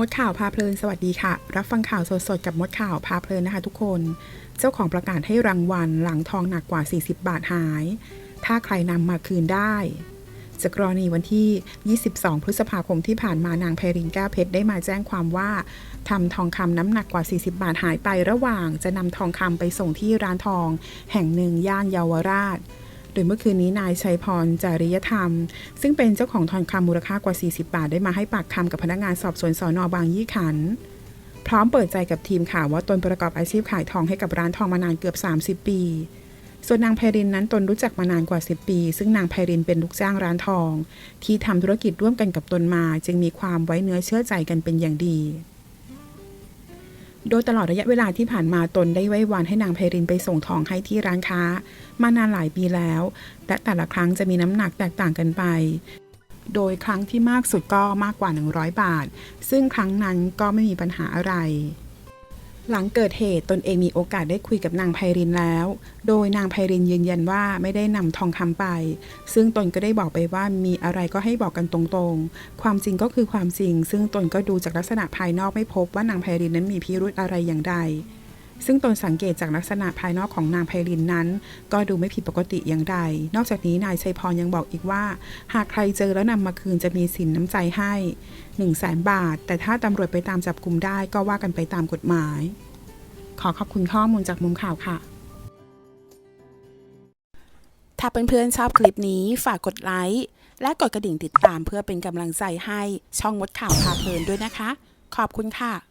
มดข่าวพาเพลินสวัสดีค่ะ รับฟังข่าวสดๆกับมดข่าวพาเพลินนะคะทุกคน เจ้าของประกาศให้รางวัลหลังทองหนักกว่า 40 บาทหาย ถ้าใครนำมาคืนได้จากกรณีวันที่ 22 พฤษภาคมที่ผ่านมานางไพรินแก้วเพชรได้มาแจ้งความว่าทำทองคำน้ำหนักกว่า 40 บาทหายไประหว่าง จะนำทองคำไปส่งที่ร้านทอง แห่งหนึ่งย่านเยาวราช โดยเมื่อคืนนี้นายชัยพรจริยธรรม ซึ่งเป็นเจ้าของทองคำมูลค่ากว่า 40 บาท ได้มาให้ปากคำกับพนักงานสอบสวนสอนอบางยี่ขัน พร้อมเปิดใจกับทีมข่าวว่าตนประกอบอาชีพขายทองให้กับร้านทองมานานเกือบ 30 ปี ส่วนนางไพรินนั้นตนรู้จักมานานกว่า 10 ปี ซึ่งนางไพรินเป็นลูกจ้างร้านทอง ที่ทำธุรกิจร่วมกันกับตนมา จึงมีความไว้เนื้อเชื่อใจกันเป็นอย่างดี โดยตลอดระยะเวลาที่ผ่านมาตนได้ไว้วานให้นางไพรินไปส่งทองให้ที่ร้านค้า มานานหลายปีแล้ว และแต่ละครั้งจะมีน้ำหนักแตกต่างกันไป โดยครั้งที่มากสุดก็มากกว่า 100 บาท ซึ่งครั้งนั้นก็ไม่มีปัญหาอะไร หลังเกิดเหตุตนเองมีโอกาสได้คุยกับนางไพรินแล้ว โดยนางไพรินยืนยันว่าไม่ได้นำทองคำไป ซึ่งตนก็ได้บอกไปว่ามีอะไรก็ให้บอกกันตรงๆ ความจริงก็คือความจริง ซึ่งตนก็ดูจากลักษณะภายนอกไม่พบว่านางไพรินนั้นมีพิรุธอะไรอย่างใด ซึ่งตนสังเกตจากลักษณะภายนอกของนางไพรินนั้น ก็ดูไม่ผิดปกติอย่างใด นอกจากนี้นายชัยพรยังบอกอีกว่า หากใครเจอแล้วนำมาคืนจะมีสินน้ำใจให้1 0 0 0 0แสนบาท แต่ถ้าตำรวจไปตามจับกลุ่มได้ก็ว่ากันไปตามกฎหมาย ขอขอบคุณข้อมูลจากมุมข่าวค่ะ ถ้าเพื่อนๆชอบคลิปนี้ฝากกดไลค์และกดกระดิ่งติดตามเพื่อเป็นกำลังใจให้ช่องมดข่าวพาเพลินด้วยนะคะ ขอบคุณค่ะ